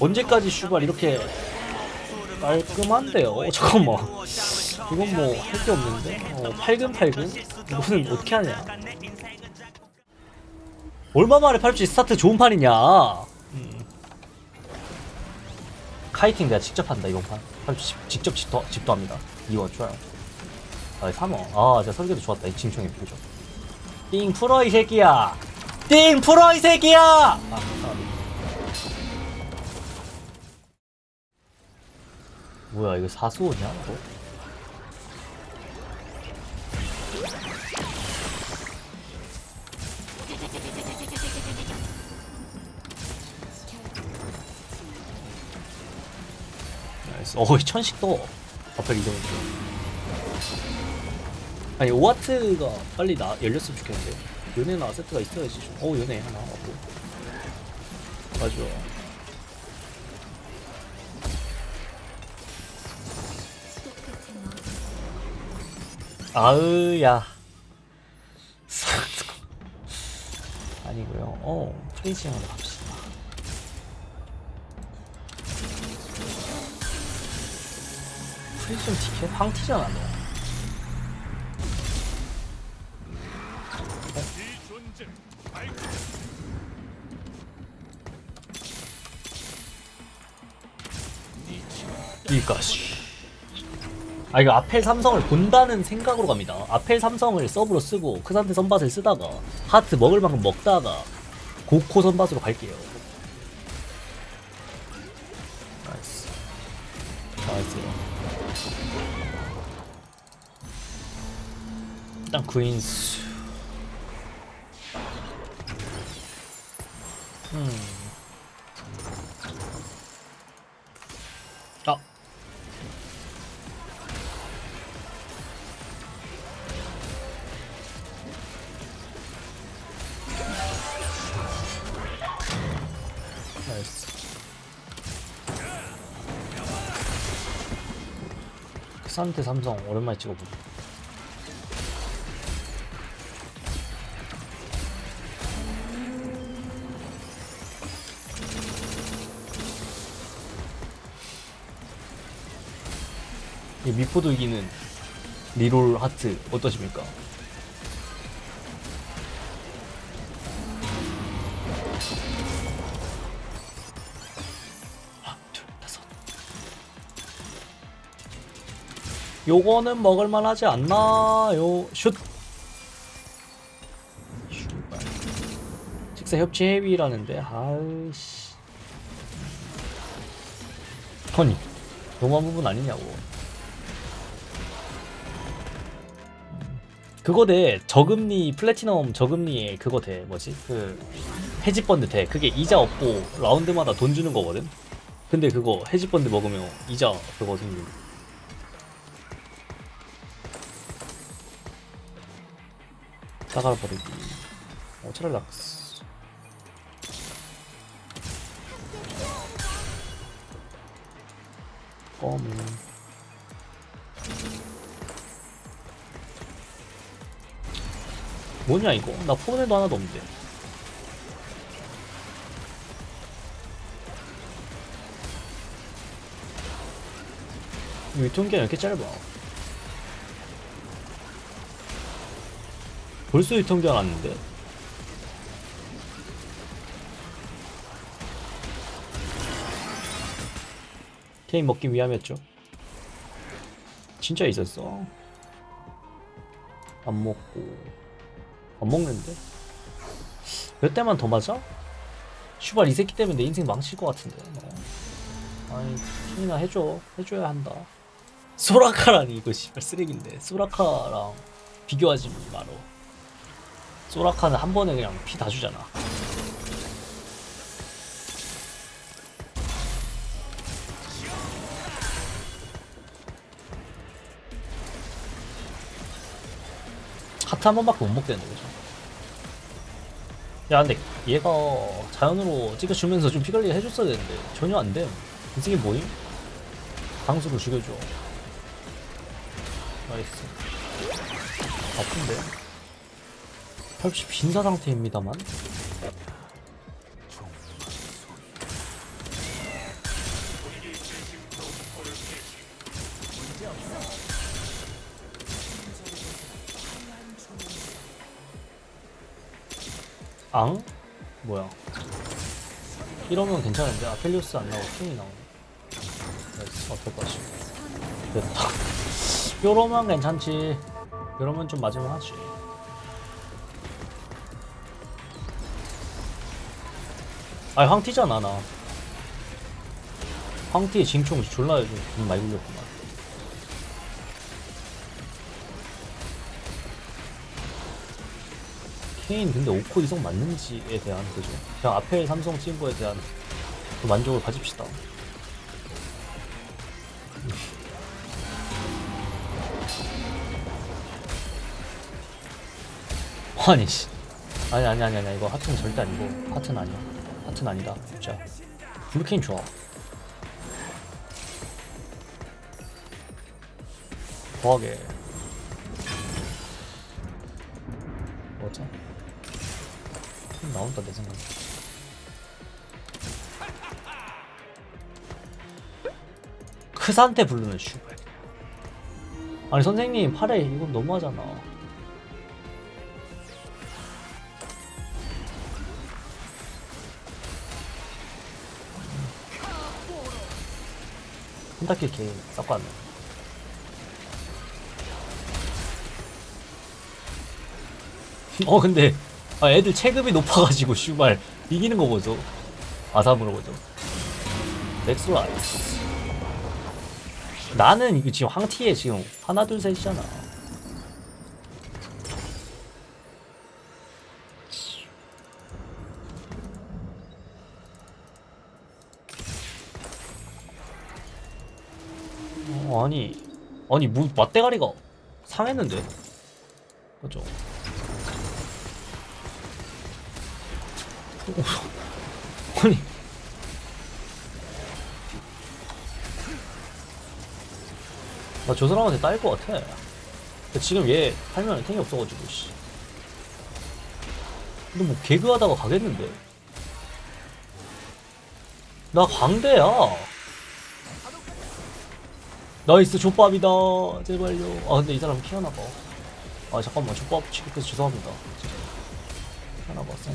언제까지 슈발 이렇게 깔끔한데요? 어, 잠깐만. 이건 뭐 할 게 없는데? 어, 팔근팔근? 무슨 어떻게 하냐? 얼마 만에 팔찌 스타트 좋은 판이냐? 음. 카이팅 내가 직접 한다 이번 판. 팔찌 직접 집도, 집도 합니다. 2원 좋아요. 아 3원 아 진짜 설계도 좋았다 이 징총이 보죠 띵 풀어 이 새끼야! 띵 풀어 이 새끼야! 아, 뭐야 이거 사수호냐 또? 나이스. 어이 천식 또 앞에 이동했어 아니 오와트가 빨리 나 열렸으면 좋겠는데 연애나 세트가 있어야지 좀. 어 연애 하나 하고 맞아 아으야. 아니고요. 어 프리징으로 갑시다. 프리즘 티켓? 황티잖아 너. 이까지 아 이거 아펠 삼성을 본다는 생각으로 갑니다. 아펠 삼성을 서브로 쓰고 크산테 선밭을 쓰다가 하트 먹을 만큼 먹다가 고코 선밭으로 갈게요. 나이스. 나이스. 일단 구인수. 음. 3대 삼성 오랜만에 찍어보자 이 미포도 이기는 리롤 하트 어떠십니까? 요거는 먹을만 하지 않나요? 슛! 식사 협치 헤비라는데, 아이씨. 아니, 너무한 부분 아니냐고. 그거 돼 저금리 플래티넘 저금리에 그거 돼 뭐지 그 해지 펀드 돼 그게 이자 없고 라운드마다 돈 주는 거거든 근데 그거 해지 펀드 먹으면 이자 그거 생긴 따갈 버리기 어 차랄락스 껌 뭐냐 이거? 나 폰에도 하나도 없는데. 유통기한 왜 이렇게 짧아? 벌써 유통기한 왔는데? 케이크 먹기 위함이었죠. 진짜 있었어. 안 먹고. 안 먹는데? 몇 대만 더 맞아? 슈발 이 새끼 때문에 내 인생 망칠 것 같은데 어. 아니 힘이나 해줘 해줘야 한다 소라카라니 이거 씨발 쓰레기인데 소라카랑 비교하지 마로 소라카는 한 번에 그냥 피 다 주잖아. 하트 한 번밖에 못 먹겠는데 그죠? 야 근데 얘가 자연으로 찍어주면서 좀 피관리 해줬어야 되는데 전혀 안돼. 인생이 뭐임? 강수를 죽여줘. 나이스. 아픈데 펄시 빈사 상태입니다만. 앙? 뭐야? 이러면 괜찮은데? 아펠리오스 안 나오고 킹이 나오네. 나이스. 어떨까지 됐다. 요러면 괜찮지. 요러면 좀 맞으면 하지. 아니 황티잖아 나. 황티에 징총 졸라 돈 많이 굴렸구만. 케인 근데 5코 이성 맞는지에 대한 그죠? 그냥 앞에 삼성 거에 대한 그 만족을 가집시다. 아니 씨. 아니 아니 아니 아니 이거 하트는 절대 아니고 하트는 아니야 하트는 아니다. 진짜. 블루케인 좋아. 더하게. 뭐지? 좀 나온다 내 생각에. 크산테 부르는 슈발 아니 선생님 팔에 이건 너무하잖아 펜타킬 개 섞고 왔네 어 근데 아, 애들 체급이 높아가지고 슈발. 이기는 거 보죠. 아삼으로 보죠. 넥슬라이스 나는 이거 지금 황티에 지금 하나 둘 셋이잖아 아니 아니 뭐 맞대가리가 상했는데. 그죠? 아니. 나 저 사람한테 딸 것 같아. 지금 얘 팔면 탱이 없어가지고 씨. 근데 뭐 개그하다가 가겠는데? 나 광대야 나이스 족밥이다. 제발요. 아 근데 이 사람 키워나봐. 아 잠깐만. 족밥 취급해서 죄송합니다. 키워나봐 쌤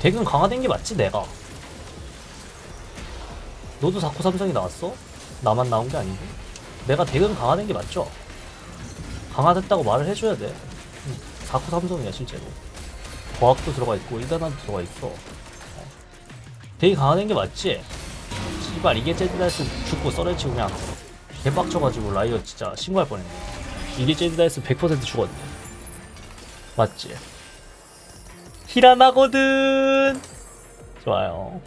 덱은 강화된 게 맞지 내가 너도 4코 삼성이 나왔어? 나만 나온 게 아니고 내가 덱은 강화된 게 맞죠? 강화됐다고 말을 해줘야 돼 응, 4코 삼성이야 실제로 과학도 들어가 있고 일단화도 들어가 있어 어. 덱이 강화된 게 맞지? 씨발 이게 제드다이스 죽고 썰어치고 그냥 개빡쳐가지고 라이어 진짜 신고할 뻔했네 이게 제드다이스 100% 죽었네 맞지? 히라나거든. 좋아요.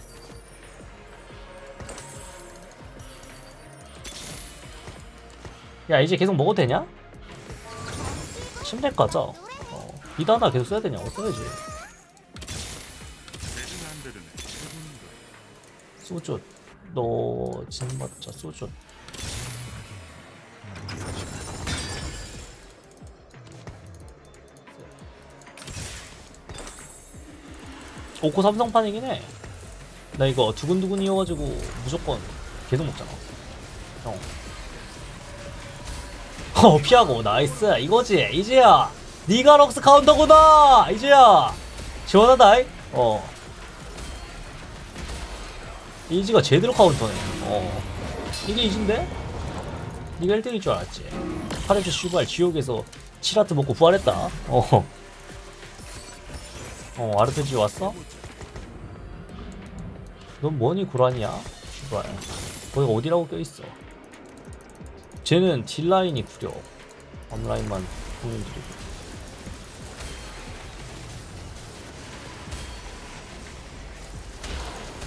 야 이제 계속 먹어도 되냐? 침대 가자. 어, 이다나 계속 써야 되냐고 써야지. 소주. 너 진맞자 소주 오코 삼성판이긴 해. 나 이거 두근두근 이어가지고 무조건 계속 먹잖아. 형. 어 피하고 나이스 이거지 이제야 니가 럭스 카운터구나 이제야 시원하다 이? 어 이지가 제대로 카운터네 어 이게 이진데? 니가 1등일 줄 알았지 파레스 슈발 지옥에서 7하트 먹고 부활했다 어 어, 아르페지 왔어? 넌 뭐니 구란이야? 슈발 거기가 어디라고 껴있어 쟤는 딜라인이 구려 업라인만 공연드리고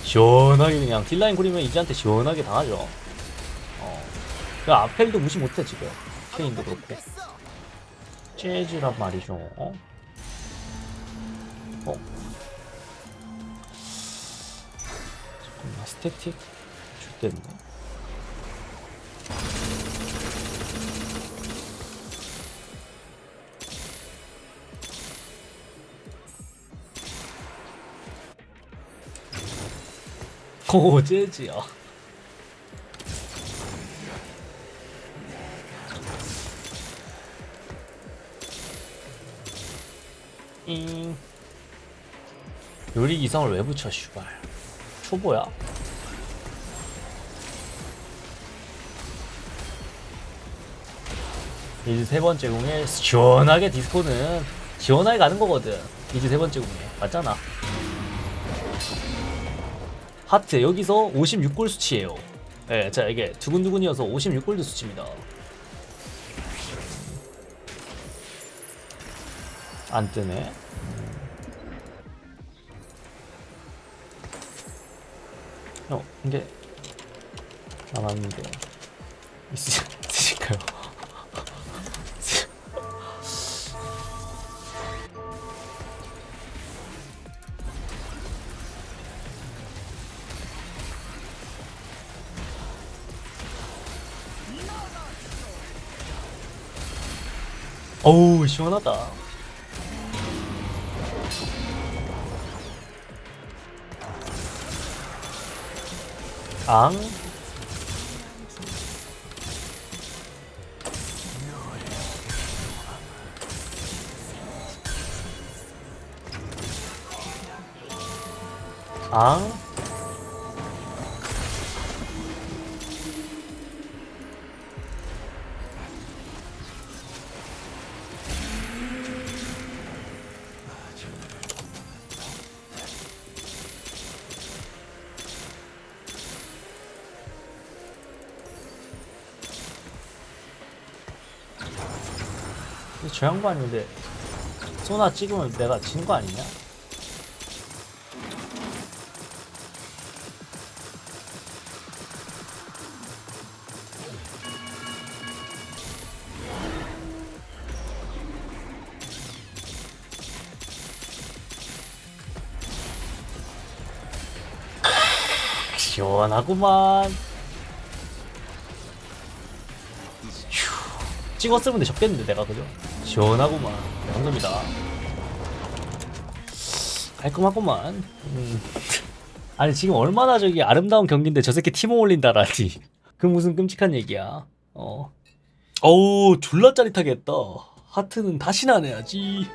시원하게 그냥 딜라인 구리면 이지한테 시원하게 당하죠 어. 그 아펠도 무시 못해 지금 케인도 그렇고 재즈란 말이죠 어? 어? 스태틱 죽겠네 오 재즈야. 잉. 요리 이성을 왜 붙여 슈발? 초보야 이제 세 번째 공에 시원하게 디스코는 시원하게 가는 거거든. 이제 세 번째 공에. 맞잖아. 하트 여기서 56골 수치예요. 예, 자 이게 두근두근이어서 56골드 수치입니다. 안 뜨네. 어, 이게 남았는데. 있으, 어우 시원하다. 앙. 앙 저 양반인데 소나 찍으면 내가 진 거 아니냐? 시원하구만. 휴, 찍었으면 접겠는데 내가 그죠? 시원하구만. 감사합니다. 깔끔하구만. 음. 아니 지금 얼마나 저기 아름다운 경기인데 저 새끼 팀 올린다라니. 그 무슨 끔찍한 얘기야. 어. 어우 졸라 짜릿하게 했다. 하트는 다시 나내야지.